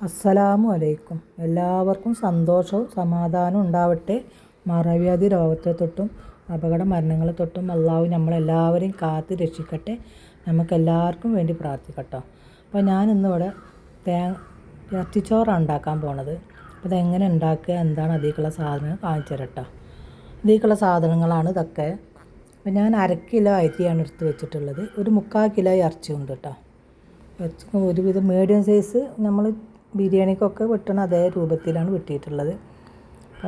അസ്സലാമു അലൈക്കും. എല്ലാവർക്കും സന്തോഷവും സമാധാനവും ഉണ്ടാവട്ടെ. മറവ്യാധി രോഗത്തെ തൊട്ടും അപകട മരണങ്ങളെ തൊട്ടും അള്ളാഹു നമ്മളെല്ലാവരെയും കാത്ത് രക്ഷിക്കട്ടെ. നമുക്കെല്ലാവർക്കും വേണ്ടി പ്രാർത്ഥിക്കട്ടോ. അപ്പോൾ ഞാൻ ഇന്നിവിടെ തേ ഇറച്ചിച്ചോറാണ് ഉണ്ടാക്കാൻ പോണത്. അപ്പോൾ അതെങ്ങനെ ഉണ്ടാക്കുക എന്താണ് അതിലേക്കുള്ള സാധനങ്ങൾ കാണിച്ചു തരട്ടോ. ഇതിലേക്കുള്ള സാധനങ്ങളാണ് ഇതൊക്കെ. അപ്പോൾ ഞാൻ അര കിലോ അരിയാണ് എടുത്ത് വെച്ചിട്ടുള്ളത്. ഒരു മുക്കാൽ കിലോ ഇറച്ചി ഉണ്ട് കേട്ടോ. ഇറച്ചി ഒരുവിധം മീഡിയം സൈസ് നമ്മൾ ബിരിയാണിക്കൊക്കെ വെട്ടണ അതേ രൂപത്തിലാണ് വെട്ടിയിട്ടുള്ളത്.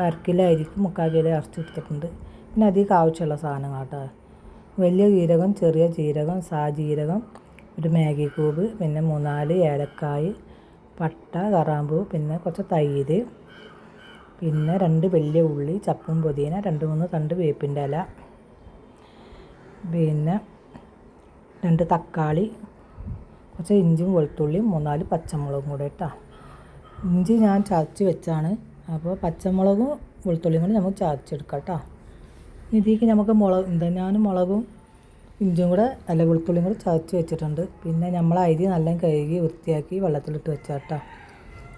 അര കിലോ മുക്കാൽ കിലോ ഇറച്ചി എടുത്തിട്ടുണ്ട്. പിന്നെ അധികം ആവശ്യമുള്ള സാധനങ്ങൾ കേട്ടോ. വലിയ ജീരകം ചെറിയ ജീരകം സാജീരകം ഒരു മാഗി ക്യൂബ് പിന്നെ മൂന്നാൽ ഏലക്കായ് പട്ട കറാമ്പൂ പിന്നെ കുറച്ച് തൈര് പിന്നെ രണ്ട് വലിയ ഉള്ളി ചപ്പും പുതിന രണ്ട് മൂന്ന് തണ്ട് വേപ്പിന്റെ ഇല പിന്നെ രണ്ട് തക്കാളി കുറച്ച് ഇഞ്ചും വെളുത്തുള്ളിയും മൂന്നാൽ പച്ചമുളകും കൂടെ ഇട്ടാ. ഇഞ്ചി ഞാൻ ചതച്ച് വെച്ചാണ്. അപ്പോൾ പച്ചമുളകും വെളുത്തുള്ളിയും കൂടി നമുക്ക് ചതച്ചെടുക്കാം കേട്ടോ ഇതിലേക്ക് നമുക്ക് മുളക് എന്താ ഞാൻ മുളകും ഇഞ്ചും കൂടെ അല്ല വെളുത്തുള്ളിയും കൂടി ചതച്ച് വെച്ചിട്ടുണ്ട്. പിന്നെ നമ്മൾ അരി നല്ല കഴുകി വൃത്തിയാക്കി വെള്ളത്തിലിട്ട് വെച്ചാൽ കേട്ടോ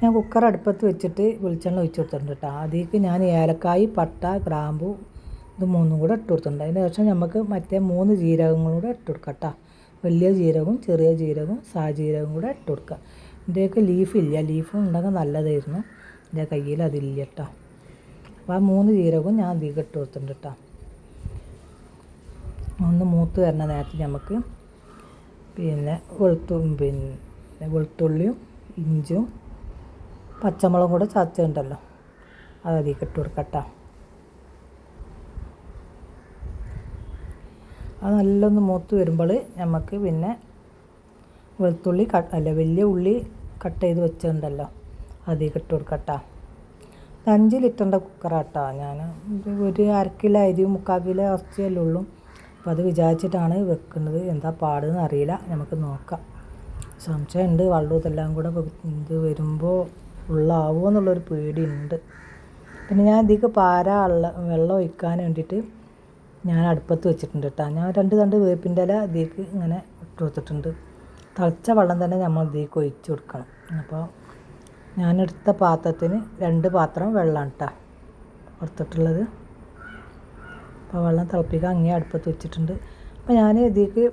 ഞാൻ കുക്കർ അടുപ്പത്ത് വെച്ചിട്ട് വെളിച്ചെണ്ണ ഒഴിച്ച് കൊടുത്തിട്ടുണ്ട് കേട്ടോ അതിലേക്ക് ഞാൻ ഏലക്കായി പട്ട ഗ്രാമ്പു ഇത് മൂന്നും കൂടെ ഇട്ട് കൊടുത്തിട്ടുണ്ട്. അതിന് ശേഷം നമുക്ക് മറ്റേ മൂന്ന് ജീരകങ്ങളും കൂടെ ഇട്ട് കൊടുക്കാം കേട്ടോ വലിയ ജീരകവും ചെറിയ ജീരകവും സാജീരകവും കൂടെ ഇട്ട് കൊടുക്കുക ഇതിന്റെയൊക്കെ ലീഫില്ല ലീഫ് ഉണ്ടെങ്കിൽ നല്ലതായിരുന്നു. എന്റെ കയ്യിൽ അതില്ല കേട്ടോ അപ്പോൾ ആ മൂന്ന് ജീരകവും ഞാൻ അധികം ഇട്ട് കൊടുത്തിട്ടുണ്ട് കേട്ടോ ഒന്ന് മൂത്ത് വരുന്ന നേരത്ത് നമുക്ക് പിന്നെ വെളുത്തു പിന്നെ വെളുത്തുള്ളിയും ഇഞ്ചും പച്ചമുളകും കൂടെ ചതച്ചുണ്ടല്ലോ അത് അതിലേക്ക് ഇട്ട് കൊടുക്കട്ടോ അത് നല്ലൊന്ന് മൂത്ത് വരുമ്പോൾ നമുക്ക് പിന്നെ വെളുത്തുള്ളി അല്ല വലിയ ഉള്ളി കട്ട് ചെയ്ത് വെച്ചിട്ടുണ്ടല്ലോ. അതിലേക്ക് ഇട്ട് കൊടുക്കട്ടോ. അഞ്ച് ലിറ്ററിന്റെ കുക്കറാട്ടോ ഞാൻ ഒരു അര കിലോ അരി മുക്കാൽ കിലോ ഇറച്ചിയല്ലേ ഉള്ളൂ. അപ്പോൾ അത് വിചാരിച്ചിട്ടാണ് വെക്കുന്നത്. എന്താ പാടെന്ന് അറിയില്ല. നമുക്ക് നോക്കാം. സംശയമുണ്ട്. വെള്ളവും കൂടെ ഇത് വരുമ്പോൾ ഉള്ളാവോ എന്നുള്ളൊരു പേടിയുണ്ട്. പിന്നെ ഞാൻ ഇതിലേക്ക് പാര വെള്ളം വെള്ളം ഒഴിക്കാൻ വേണ്ടിയിട്ട് ഞാൻ അടുപ്പത്ത് വെച്ചിട്ടുണ്ട് കേട്ടോ. ഞാൻ രണ്ട് രണ്ട് വേപ്പിന്റെ ഇല ഇതിലേക്ക് ഇങ്ങനെ ഇട്ട് കൊടുത്തിട്ടുണ്ട്. തിളച്ച വെള്ളം തന്നെ നമ്മൾ ഇതിലേക്ക് ഒഴിച്ച് കൊടുക്കണം. അപ്പോൾ ഞാനെടുത്ത പാത്രത്തിന് രണ്ട് പാത്രം വെള്ളമാണ് കേട്ടോ കൊടുത്തിട്ടുള്ളത് അപ്പോൾ വെള്ളം തിളപ്പിക്കാൻ അങ്ങേ അടുപ്പത്ത് വെച്ചിട്ടുണ്ട്. അപ്പോൾ ഞാൻ ഇതിലേക്ക്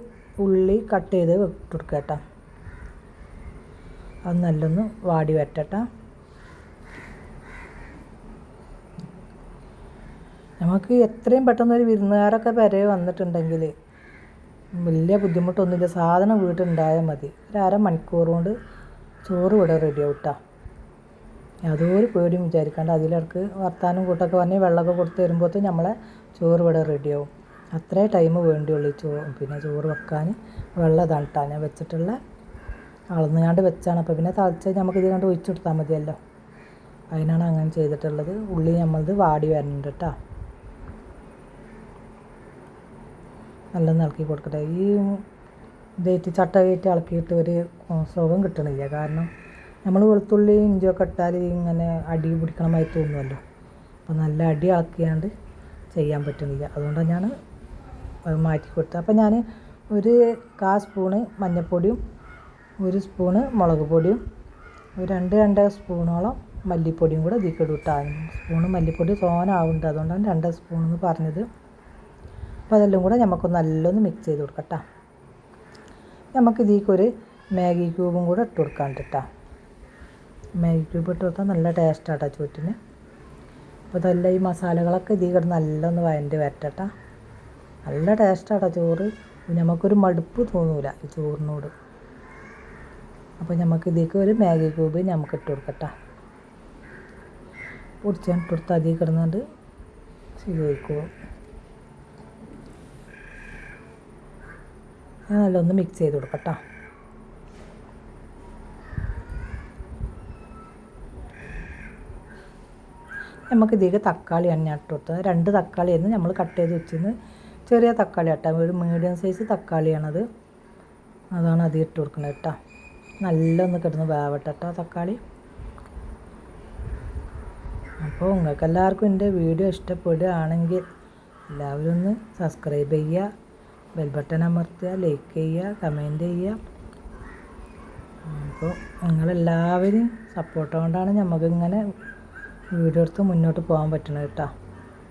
ഉള്ളി കട്ട് ചെയ്ത് ഇട്ട് കൊടുക്കാം കേട്ടോ അത് നല്ലൊന്ന് വാടി വരട്ടെ നമുക്ക് എത്രയും പെട്ടെന്ന് ഒരു വിരുന്നുകാരൊക്കെ വരെ വന്നിട്ടുണ്ടെങ്കിൽ വലിയ ബുദ്ധിമുട്ടൊന്നുമില്ല. സാധനം വീട്ടിലുണ്ടായാൽ മതി. ഒരു അരമണിക്കൂർ കൊണ്ട് ചോറ് ഇവിടെ റെഡി ആവട്ടാ യാതൊരു പേടിയും വിചാരിക്കാണ്ട് അതിലിടക്ക് വർത്താനം കൂട്ടൊക്കെ പറഞ്ഞ് വെള്ളമൊക്കെ കൊടുത്ത് വരുമ്പോഴത്തേ നമ്മളെ ചോറ് ഇവിടെ റെഡിയാവും അത്രേ ടൈം വേണ്ടിയുള്ളൂ ചോ പിന്നെ ചോറ് വെക്കാൻ. വെള്ളം ഇതാണ് ഞാൻ വെച്ചിട്ടുള്ള അളന്നുകാണ്ട് വെച്ചാണ്. അപ്പോൾ പിന്നെ തിളച്ച് നമുക്ക് ഇത് കണ്ട് ഒഴിച്ചു കൊടുത്താൽ മതിയല്ലോ. അതിനാണ് അങ്ങനെ ചെയ്തിട്ടുള്ളത്. ഉള്ളി നമ്മളത് വാടി വരുന്നുണ്ട് കേട്ടോ നല്ല ഇളക്കി കൊടുക്കട്ടെ. ഈ ഇതേറ്റ് ചട്ട കയറ്റി ഇളക്കിയിട്ട് ഒരു സുഖം കിട്ടണില്ല. കാരണം നമ്മൾ വെളുത്തുള്ളി ഇഞ്ചിയൊക്കെ ഇട്ടാൽ ഇങ്ങനെ അടി പിടിക്കണമായി തോന്നുമല്ലോ. അപ്പോൾ നല്ല അടി ഇളക്കിയാണ്ട് ചെയ്യാൻ പറ്റുന്നില്ല അതുകൊണ്ടാണ് ഞാൻ മാറ്റി കൊടുത്തത്. അപ്പോൾ ഞാൻ ഒരു കാ സ്പൂണ് മഞ്ഞൾപ്പൊടിയും ഒരു സ്പൂണ് മുളക് പൊടിയും ഒരു രണ്ട് രണ്ടര സ്പൂണോളം മല്ലിപ്പൊടിയും കൂടെ ഇതിൽ ഇടും കേട്ടോ സ്പൂണ് മല്ലിപ്പൊടി സോനാവുന്നുണ്ട്. അതുകൊണ്ടാണ് രണ്ട് സ്പൂണെന്ന് പറഞ്ഞത്. അപ്പോൾ അതെല്ലാം കൂടെ നമുക്ക് നല്ലൊന്ന് മിക്സ് ചെയ്ത് കൊടുക്കാം കേട്ടോ നമുക്ക് ഇതിലേക്കൊരു മാഗി ക്യൂബും കൂടെ ഇട്ട് കൊടുക്കാൻ കേട്ടോ മാഗി ക്യൂബ് ഇട്ട് കൊടുത്താൽ നല്ല ടേസ്റ്റാണ് കേട്ടോ ചുറ്റിന് അപ്പോൾ ഇതെല്ലാം ഈ മസാലകളൊക്കെ ഇതിൽ കിടന്ന് നല്ലൊന്ന് വയന്റെ വരട്ടെ നല്ല ടേസ്റ്റാണ് ചോറ്. നമുക്കൊരു മടുപ്പ് തോന്നൂല ഈ ചോറിനോട്. അപ്പോൾ നമുക്ക് ഇതിലേക്ക് ഒരു മാഗി ക്യൂബ് നമുക്ക് ഇട്ട് കൊടുക്കട്ടെ. പൊടിച്ചാൽ ഇട്ട് അതിൽ കിടന്നുകൊണ്ട് ശരിയായിക്കോളും. ഞാൻ നല്ലൊന്ന് മിക്സ് ചെയ്ത് കൊടുക്കട്ടോ നമുക്ക് ഇതിലേക്ക് തക്കാളി എണ്ണ ഇട്ട് കൊടുത്തത് രണ്ട് തക്കാളിയായിരുന്നു നമ്മൾ കട്ട് ചെയ്ത് വെച്ചിരുന്ന് ചെറിയ തക്കാളി കേട്ടോ ഒരു മീഡിയം സൈസ് തക്കാളിയാണത്. അതാണ് അത് ഇട്ട് കൊടുക്കുന്നത് കേട്ടോ നല്ല ഒന്ന് കിടന്ന് വേവട്ടെ കേട്ടോ തക്കാളി. അപ്പോൾ നിങ്ങൾക്ക് എല്ലാവർക്കും എന്റെ വീഡിയോ ഇഷ്ടപ്പെടുകയാണെങ്കിൽ എല്ലാവരും ഒന്ന് സബ്സ്ക്രൈബ് ചെയ്യുക. ബെൽ ബട്ടൺ അമർത്തുക ലൈക്ക് ചെയ്യുക കമന്റ് ചെയ്യുക. അപ്പോൾ നിങ്ങളെല്ലാവരും സപ്പോർട്ട് കൊണ്ടാണ് നമുക്കിങ്ങനെ വീഡിയോ എടുത്ത് മുന്നോട്ട് പോകാൻ പറ്റുന്നത് കേട്ടോ.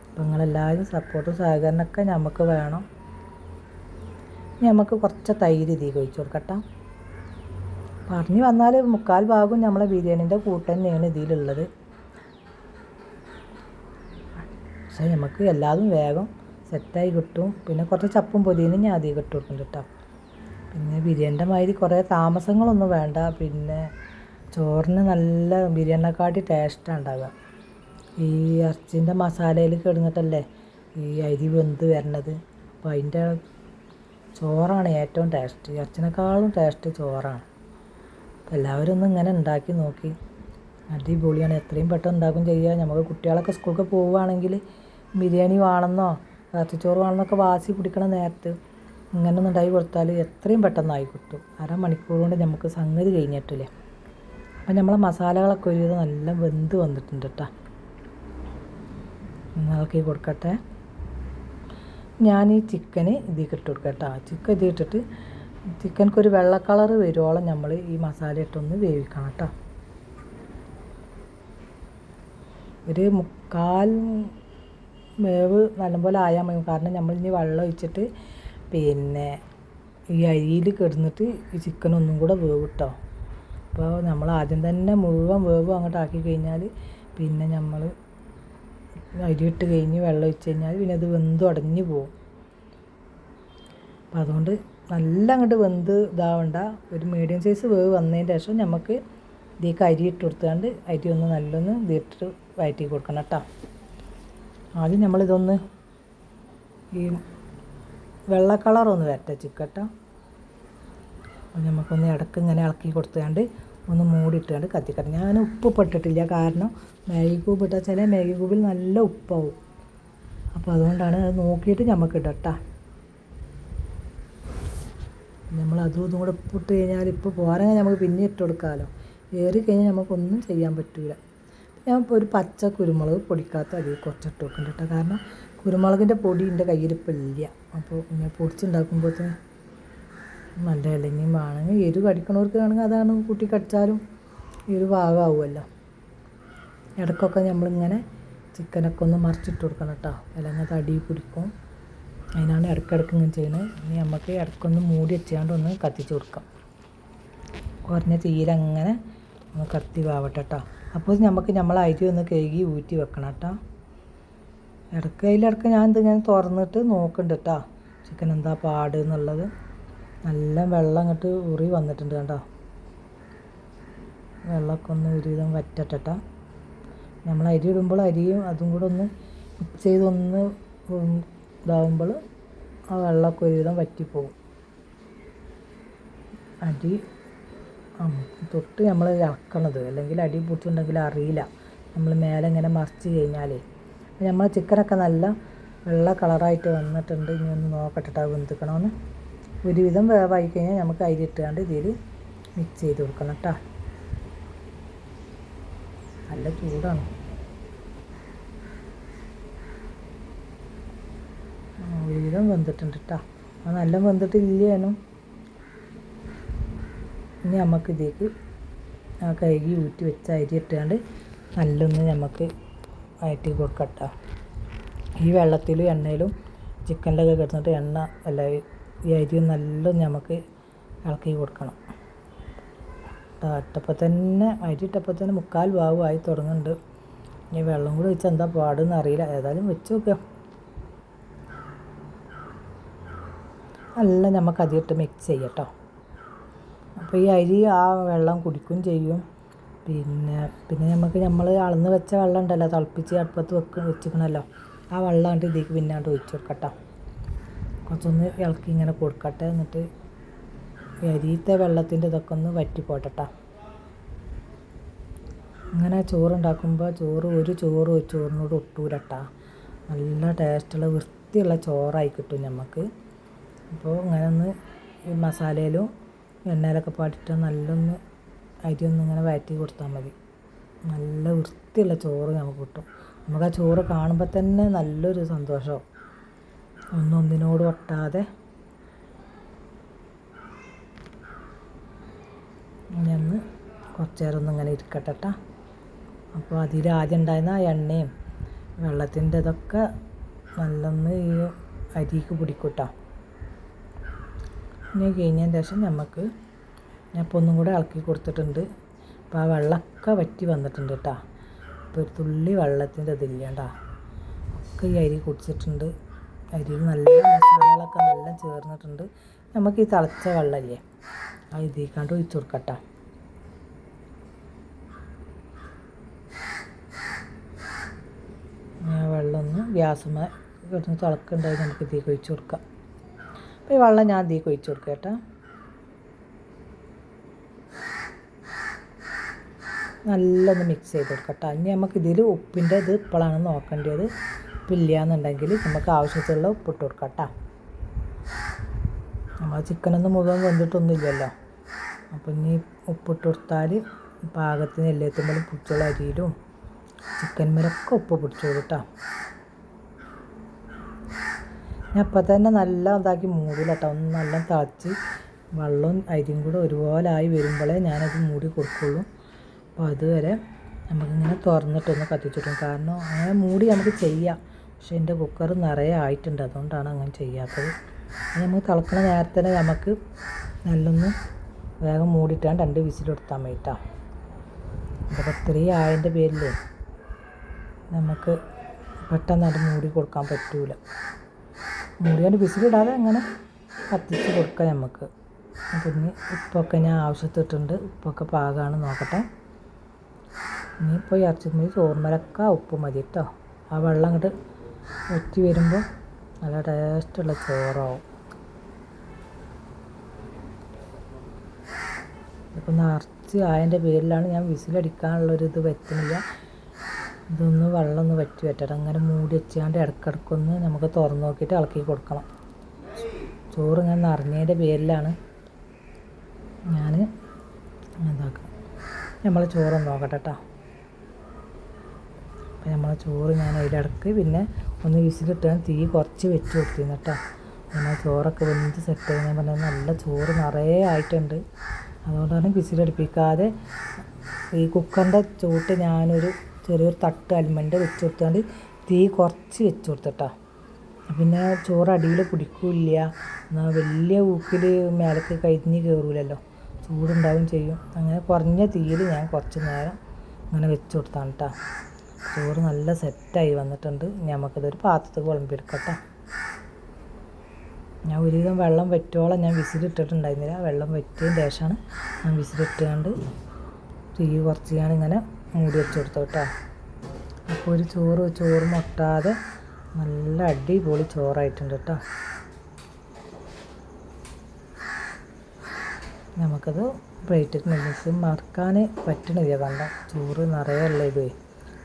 അപ്പോൾ നിങ്ങളെല്ലാവരും സപ്പോർട്ടും സഹകരണമൊക്കെ നമുക്ക് വേണം. നമുക്ക് കുറച്ച് തൈര് ഇതിൽ കഴിച്ചു കൊടുക്കട്ടോ. പറഞ്ഞു വന്നാൽ മുക്കാൽ ഭാഗവും നമ്മളെ ബിരിയാണീന്റെ കൂട്ട് തന്നെയാണ് ഇതിലുള്ളത്. പക്ഷേ നമുക്ക് എല്ലാതും വേഗം സെറ്റായി കിട്ടും. പിന്നെ കുറച്ച് ചപ്പും പൊതിയും ഞാൻ അധികം ഇട്ട് കൊടുക്കുന്നുണ്ട് കേട്ടോ. പിന്നെ ബിരിയാണിന്റെ മാതിരി കുറേ താമസങ്ങളൊന്നും വേണ്ട. പിന്നെ ചോറിന് നല്ല ബിരിയാണിനെക്കാട്ടി ടേസ്റ്റാണ് ഉണ്ടാവുക. ഈ ഇറച്ചിന്റെ മസാലയിൽ കിടന്നിട്ടല്ലേ ഈ അരി വെന്ത് വരണത്? അപ്പോൾ അതിന്റെ ചോറാണ് ഏറ്റവും ടേസ്റ്റ് ഇറച്ചിനേക്കാളും ടേസ്റ്റ് ചോറാണ്. അപ്പോൾ എല്ലാവരും ഒന്ന് ഇങ്ങനെ ഉണ്ടാക്കി നോക്കി. അടിപൊളിയാണ്. എത്രയും പെട്ടെന്ന് ഉണ്ടാക്കും ചെയ്യുക നമുക്ക് കുട്ടികളൊക്കെ സ്കൂളിൽ പോവുകയാണെങ്കിൽ ബിരിയാണി വേണമെന്നോ ഇറച്ചിച്ചോറ് വേണമെന്നൊക്കെ വാശി പിടിക്കണ നേരത്ത് ഇങ്ങനെ ഒന്ന് ഉണ്ടാക്കി കൊടുത്താൽ എത്രയും പെട്ടെന്നായി കിട്ടും. അരമണിക്കൂർ കൊണ്ട് നമുക്ക് സംഗതി കഴിഞ്ഞിട്ടില്ലേ. അപ്പം നമ്മളെ മസാലകളൊക്കെ ഒരുവിധം നല്ല വെന്ത് വന്നിട്ടുണ്ട് കേട്ടോ നിങ്ങൾക്ക് കൊടുക്കട്ടെ. ഞാൻ ഈ ചിക്കന് ഇതിലേക്ക് ഇട്ട് കൊടുക്കാം കേട്ടോ ചിക്കൻ ഇതിൽ ഇട്ടിട്ട് ചിക്കനക്ക് ഒരു വെള്ള കളർ വരുവോളം നമ്മൾ ഈ മസാല ഇട്ടൊന്ന് വേവിക്കണം കേട്ടോ ഒരു മുക്കാൽ വേവ് നല്ലപോലെ ആയാൽ മതി. കാരണം നമ്മൾ ഇനി വെള്ളം ഒഴിച്ചിട്ട് പിന്നെ ഈ അരിയിൽ കിടന്നിട്ട് ഈ ചിക്കൻ ഒന്നും കൂടെ വേവ് ഇട്ടോ അപ്പോൾ നമ്മൾ ആദ്യം തന്നെ മുഴുവൻ വേവ് അങ്ങോട്ട് ആക്കി കഴിഞ്ഞാൽ പിന്നെ നമ്മൾ അരി ഇട്ട് കഴിഞ്ഞ് വെള്ളം ഒഴിച്ച് കഴിഞ്ഞാൽ പിന്നെ അത് വെന്ത് ഉടഞ്ഞു പോകും അപ്പോൾ അതുകൊണ്ട് നല്ല അങ്ങോട്ട് വെന്ത് ഇതാവണ്ട. ഒരു മീഡിയം സൈസ് വേവ് വന്നതിന് ശേഷം നമുക്ക് ഇതിലേക്ക് അരി ഇട്ട് കൊടുത്തുകൊണ്ട് അരി ഒന്ന് നല്ലൊന്ന് ഇതിട്ട് വയറ്റി കൊടുക്കണം കേട്ടോ. ആദ്യം നമ്മളിതൊന്ന് ഈ വെള്ള കളറൊന്ന് വരട്ടെ ചിക്കട്ടോ നമുക്കൊന്ന് ഇടയ്ക്ക് ഇങ്ങനെ ഇളക്കി കൊടുത്തുകൊണ്ട് ഒന്ന് മൂടിയിട്ടുകൊണ്ട് കത്തിക്കണം ഞാൻ ഉപ്പ് പെട്ടിട്ടില്ല കാരണം മാഗി ക്യൂബ് ഇട്ടാൽ ചില മാഗി ക്യൂബിൽ നല്ല ഉപ്പാവും. അപ്പോൾ അതുകൊണ്ടാണ് അത് നോക്കിയിട്ട് നമുക്ക് ഇടട്ടാ നമ്മൾ അതും ഇതും കൂടെ ഉപ്പിട്ട് കഴിഞ്ഞാൽ ഇപ്പോൾ പോരാൻ നമുക്ക് പിന്നെ ഇട്ട് കൊടുക്കാമല്ലോ ഏറി കഴിഞ്ഞാൽ നമുക്കൊന്നും ചെയ്യാൻ പറ്റില്ല ഞാൻ ഒരു പച്ച കുരുമുളക് പൊടിക്കാത്ത അതിൽ കുറച്ചിട്ട് വെക്കുന്നുണ്ട് കേട്ടോ കാരണം കുരുമുളകിന്റെ പൊടി എന്റെ കയ്യിൽ ഇപ്പോൾ ഇല്ല. അപ്പോൾ ഇങ്ങനെ പൊടിച്ചുണ്ടാക്കുമ്പോഴത്തേന് നല്ല ഇളങ്ങിയും വേണമെങ്കിൽ എരു കടിക്കണവർക്ക് ആണെങ്കിൽ അതാണ് കൂട്ടി കടിച്ചാലും എരു ഭാഗമാവുമല്ലോ ഇടയ്ക്കൊക്കെ നമ്മളിങ്ങനെ ചിക്കനൊക്കെ ഒന്ന് മറിച്ചിട്ട് കൊടുക്കണം കേട്ടോ അല്ലെങ്കിൽ തടി പിടിക്കും. അതിനാണ് ഇടയ്ക്കിടയ്ക്ക് ഇങ്ങനെ ചെയ്യുന്നത് ഇനി നമുക്ക് ഇടയ്ക്കൊന്ന് മൂടി വെച്ചാണ്ട് ഒന്ന് കത്തിച്ച് കൊടുക്കാം. കുറഞ്ഞ തീരങ്ങനെ ഒന്ന് കത്തി വാവട്ടെ കേട്ടോ അപ്പോൾ നമുക്ക് നമ്മൾ അരി ഒന്ന് കഴുകി ഊറ്റി വെക്കണം കേട്ടോ ഇടയ്ക്ക് അതിലിടയ്ക്ക് ഞാൻ ഇതിങ്ങനെ തുറന്നിട്ട് നോക്കുന്നുണ്ട് കേട്ടോ ചിക്കൻ എന്താ പാട് എന്നുള്ളത്. നല്ല വെള്ളം അങ്ങോട്ട് ഉറി വന്നിട്ടുണ്ട് കേട്ടോ വെള്ളമൊക്കെ ഒന്ന് ഒരുവിധം വറ്റട്ടെ നമ്മൾ അരി ഇടുമ്പോൾ അരിയും അതും കൂടെ ഒന്ന് മിക്സ് ചെയ്തൊന്ന് ഇതാവുമ്പോൾ ആ വെള്ളമൊക്കെ ഒരുവിധം വറ്റിപ്പോവും. ആ തൊട്ട് നമ്മൾ ഇറക്കണത് അല്ലെങ്കിൽ അടി പൊട്ടുണ്ടെങ്കിൽ അറിയില്ല. നമ്മൾ മേലെ ഇങ്ങനെ മറിച്ച് കഴിഞ്ഞാലേ. നമ്മൾ ചിക്കനൊക്കെ നല്ല വെള്ള കളറായിട്ട് വന്നിട്ടുണ്ട്. ഇനി ഒന്ന് നോക്കട്ടെ വെന്തിക്കണമെന്ന് ഒരുവിധം വേവായി കഴിഞ്ഞാൽ നമുക്ക് അരി ഇട്ടുകൊണ്ട് ഇതിൽ മിക്സ് ചെയ്ത് കൊടുക്കണം കേട്ടോ നല്ല ചൂടാണ്. ഒരുവിധം വെന്തിട്ടുണ്ട് കേട്ടോ അത് നല്ല വെന്തിട്ടില്ലേനും. ഇനി നമുക്ക് ഇതിലേക്ക് ആ കഴുകി ഊറ്റി വെച്ച അരി ഇട്ടാണ്ട് നല്ലൊന്ന് നമുക്ക് വയറ്റി കൊടുക്കട്ടോ. ഈ വെള്ളത്തിലും എണ്ണയിലും ചിക്കനിലൊക്കെ കിടന്നിട്ട് എണ്ണ അല്ല ഈ അരി നല്ല നമുക്ക് ഇളക്കി കൊടുക്കണം. ഇട്ടപ്പോൾ തന്നെ അരി ഇട്ടപ്പോൾ തന്നെ മുക്കാൽ ഭാഗമായി തുടങ്ങുന്നുണ്ട്. ഇനി വെള്ളം കൂടി വെച്ചാൽ എന്താ പാടെന്ന് അറിയില്ല. ഏതായാലും വെച്ച് നോക്കാം. നല്ല നമുക്ക് അതിട്ട് മിക്സ് ചെയ്യട്ടോ അപ്പോൾ ഈ അരി ആ വെള്ളം കുടിക്കും ചെയ്യും. പിന്നെ പിന്നെ നമുക്ക് നമ്മൾ അളന്ന് വെച്ച വെള്ളം ഉണ്ടല്ലോ തിളപ്പിച്ച് അടുപ്പത്ത് വെക്ക് വെച്ചിക്കണല്ലോ. ആ വെള്ളം കണ്ട് ഇതിലേക്ക് പിന്നാണ്ട് ഒഴിച്ച് കൊടുക്കട്ടോ. കുറച്ചൊന്ന് ഇളക്കി ഇങ്ങനെ കൊടുക്കട്ടെ എന്നിട്ട് അരിയത്തെ വെള്ളത്തിന്റെ ഇതൊക്കെ ഒന്ന് വറ്റിപ്പോട്ടെ ഇങ്ങനെ ചോറുണ്ടാക്കുമ്പോൾ ചോറ് ഒരു ചോറ് ഒരു ചോറിനോട് ഒട്ടൂരട്ടാ നല്ല ടേസ്റ്റുള്ള വൃത്തിയുള്ള ചോറായി കിട്ടും നമുക്ക് അപ്പോൾ ഇങ്ങനെ ഒന്ന് ഈ മസാലയിലും എണ്ണയിലൊക്കെ പാട്ടിട്ട് നല്ലൊന്ന് അരി ഇങ്ങനെ വഴറ്റി കൊടുത്താൽ മതി. നല്ല വൃത്തിയുള്ള ചോറ് നമുക്ക് കിട്ടും. നമുക്ക് ആ ചോറ് കാണുമ്പോൾ തന്നെ നല്ലൊരു സന്തോഷമാവും ഒന്നും ഒന്നിനോട് ഒട്ടാതെ. ഇനി ഒന്ന് കുറച്ച് നേരം ഒന്നും ഇങ്ങനെ ഇരിക്കട്ടെ ട്ടാ. അപ്പോൾ അതിൽ ആദ്യം ഉണ്ടായിരുന്ന ആ എണ്ണയും വെള്ളത്തിന്റെ ഇതൊക്കെ നല്ലൊന്ന് ഈ അരിക്ക് പിടിക്കൂട്ടോ ഇനി കഴിഞ്ഞതിന് ശേഷം നമുക്ക് ഞാൻ ഇപ്പോൾ ഒന്നും കൂടെ ഇളക്കി കൊടുത്തിട്ടുണ്ട്. അപ്പോൾ ആ വെള്ളമൊക്കെ വറ്റി വന്നിട്ടുണ്ട് കേട്ടോ. ഇപ്പോൾ ഒരു തുള്ളി വെള്ളത്തിന്റെ ഇതില്ല കേട്ടോ. ഒക്കെ ഈ അരി കുടിച്ചിട്ടുണ്ട്. അരിയിൽ നല്ല മസാലകളൊക്കെ നല്ല ചേർന്നിട്ടുണ്ട്. നമുക്ക് ഈ തിളച്ച വെള്ളമല്ലേ ആ ഇതിക്കാണ്ട് ഒഴിച്ചു കൊടുക്കട്ടോ. വെള്ളമൊന്ന് ഗ്യാസ് കിടന്ന് തിളക്കുണ്ടായി നമുക്ക് ഇതിലേക്ക് ഒഴിച്ചു കൊടുക്കാം. അപ്പോൾ ഈ വെള്ളം ഞാൻ ഇതിലേക്ക് ഒഴിച്ചു കൊടുക്കുക കേട്ടോ. നല്ലൊന്ന് മിക്സ് ചെയ്ത് കൊടുക്കട്ടോ ഇനി നമുക്ക് ഇതിൽ ഉപ്പിന്റെ ഇത് ഇപ്പോഴാണ് നോക്കേണ്ടത് ഉപ്പില്ല എന്നുണ്ടെങ്കിൽ നമുക്ക് ആവശ്യത്തിലുള്ള ഉപ്പിട്ട് കൊടുക്കാം കേട്ടോ. നമ്മൾ ചിക്കനൊന്നും മുഴുവൻ വെന്തിട്ടൊന്നുമില്ലല്ലോ. അപ്പം ഇനി ഉപ്പിട്ട് കൊടുത്താൽ പാകത്തിന് എല്ലാത്തുമ്പോഴും പിടിച്ചുള്ള അരിയിലും ചിക്കൻ മരൊക്കെ ഉപ്പ് പിടിച്ചു കേട്ടോ. ഞാൻ അപ്പം തന്നെ നല്ല ഇതാക്കി മൂടില്ല കേട്ടോ ഒന്ന് നല്ല തിളച്ച് വെള്ളവും അരിയും കൂടെ ഒരുപോലെ ആയി വരുമ്പോഴേ ഞാനത് മൂടി കൊടുക്കുള്ളൂ. അപ്പോൾ അതുവരെ നമുക്കിങ്ങനെ തുറന്നിട്ടൊന്ന് കത്തിച്ചിട്ടും കാരണം അങ്ങനെ മൂടി നമുക്ക് ചെയ്യാം. പക്ഷേ എന്റെ കുക്കർ നിറയെ ആയിട്ടുണ്ട്. അതുകൊണ്ടാണ് അങ്ങനെ ചെയ്യാത്തത്. നമുക്ക് തിളക്കണ നേരത്തെ നമുക്ക് നല്ലൊന്ന് വേഗം മൂടിയിട്ടാണ് രണ്ട് വിസിലെടുത്താൽ മതി അപ്പോൾ ഇത്രയും ആയതിന്റെ പേരിൽ നമുക്ക് പെട്ടെന്ന് അത് മൂടി കൊടുക്കാൻ പറ്റൂല. മൂടിയാണ്ട് വിസിലിടാതെ അങ്ങനെ കത്തിച്ച് കൊടുക്കാം നമുക്ക് പിന്നെ ഉപ്പൊക്കെ ഞാൻ ആവശ്യത്തിട്ടുണ്ട് ഉപ്പൊക്കെ പാകമാണ് നോക്കട്ടെ. ഇനിയിപ്പോൾ ഇറച്ചിമതി ചോറുമലൊക്കെ ഉപ്പ് മതി കേട്ടോ ആ വെള്ളം അങ്ങോട്ട് ഒറ്റി വരുമ്പോൾ നല്ല ടേസ്റ്റുള്ള ചോറാവും. ഇപ്പം നിറച്ച് ആയതിന്റെ പേരിലാണ് ഞാൻ വിസിലടിക്കാനുള്ളൊരിത് പറ്റുന്നില്ല ഇതൊന്ന് വെള്ളം ഒന്ന് വറ്റി വറ്റട്ടെ അങ്ങനെ മൂടി വെച്ചാണ്ട് ഇടക്കിടക്കൊന്ന് നമുക്ക് തുറന്ന് നോക്കിയിട്ട് ഇളക്കി കൊടുക്കണം. ചോറ് ഇങ്ങനെ നിറഞ്ഞതിന്റെ പേരിലാണ് ഞാൻ ഇതാക്കാം നമ്മൾ ചോറ് നോക്കട്ടെ കേട്ടോ അപ്പം നമ്മളെ ചോറ് ഞാൻ അതിലിടക്ക് പിന്നെ ഒന്ന് വിസിലിട്ട് തീ കുറച്ച് വെച്ച് കൊടുത്തിരുന്നു കേട്ടോ നമ്മൾ ചോറൊക്കെ വെന്ത് സെറ്റ് ചെയ്യുന്ന ഞാൻ പറഞ്ഞത് നല്ല ചോറ് നിറയെ ആയിട്ടുണ്ട്. അതുകൊണ്ടാണ് വിസിലടുപ്പിക്കാതെ ഈ കുക്കറിന്റെ ചൂട്ട് ഞാനൊരു ചെറിയൊരു തട്ട് അൽമണ്ട് വെച്ച് കൊടുത്താണ്ട് തീ കുറച്ച് വെച്ച് കൊടുത്തിട്ടാ പിന്നെ ചോറ് അടിയിൽ പിടിക്കില്ല. എന്നാൽ വലിയ ഊക്കിൽ മേലേക്ക് കരിഞ്ഞ് കയറൂലല്ലോ ചൂടുണ്ടാവും ചെയ്യും. അങ്ങനെ കുറഞ്ഞ തീയിൽ ഞാൻ കുറച്ച് നേരം അങ്ങനെ വെച്ച് കൊടുത്താണ് കേട്ടോ ചോറ് നല്ല സെറ്റായി വന്നിട്ടുണ്ട്. നമുക്കിതൊരു പാത്രത്തിൽ വിളമ്പിയെടുക്കട്ടെ ഞാൻ ഒരുവിധം വെള്ളം വറ്റോളം ഞാൻ വിസിലിട്ടിട്ടുണ്ടായിരുന്നില്ല. വെള്ളം വറ്റിയതിന് ശേഷമാണ് ഞാൻ വിസിലിട്ടുകൊണ്ട് തീ കുറച്ച് ഞാനിങ്ങനെ മൂടി വെച്ച് കൊടുത്തു കേട്ടോ അപ്പോൾ ഒരു ചോറ് ചോറ് മുട്ടാതെ നല്ല അടിപൊളി ചോറായിട്ടുണ്ട് കേട്ടോ നമുക്കത് പ്ലേറ്റിൽ മിക്സ് മറക്കാൻ പറ്റണില്ല കണ്ട ചോറ് നിറയെ ഉള്ള ഇത്.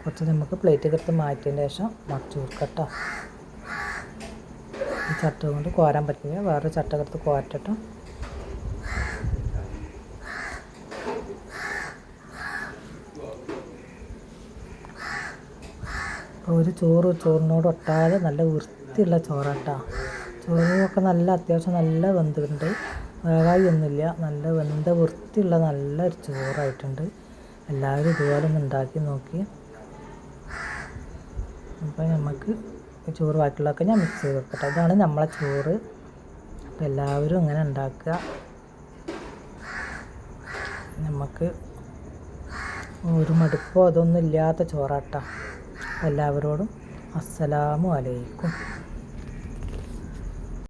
കുറച്ച് നമുക്ക് പ്ലേറ്റ് എടുത്ത് മാറ്റിയതിന് ശേഷം മറച്ചു കൊടുക്കട്ടോ. ഈ ചട്ട കൊണ്ട് കോരാൻ പറ്റില്ല. വേറെ ചട്ട എടുത്ത് കോരട്ടോ ഒരു ചോറ് ചോറിനോട് ഒട്ടാതെ നല്ല വൃത്തിയുള്ള ചോറാട്ടോ. ചോറൊക്കെ നല്ല അത്യാവശ്യം നല്ല വെന്തിട്ടുണ്ട് വേവായി ഒന്നുമില്ല. നല്ല വെന്ത വൃത്തിയുള്ള നല്ലൊരു ചോറായിട്ടുണ്ട്. എല്ലാവരും ഇതുപോലെ ഒന്ന് ഉണ്ടാക്കി നോക്കി. അപ്പോൾ നമുക്ക് ചോറ് ബാക്കിയുള്ളതൊക്കെ ഞാൻ മിക്സ് ചെയ്ത് വെക്കട്ടെ. ഇതാണ് നമ്മളെ ചോറ്. അപ്പോൾ എല്ലാവരും ഇങ്ങനെ ഉണ്ടാക്കുക. നമുക്ക് ഒരു മടുപ്പോ അതൊന്നും ഇല്ലാത്ത ചോറാട്ടോ. എല്ലാവരോടും അസ്സലാമു അലൈക്കും.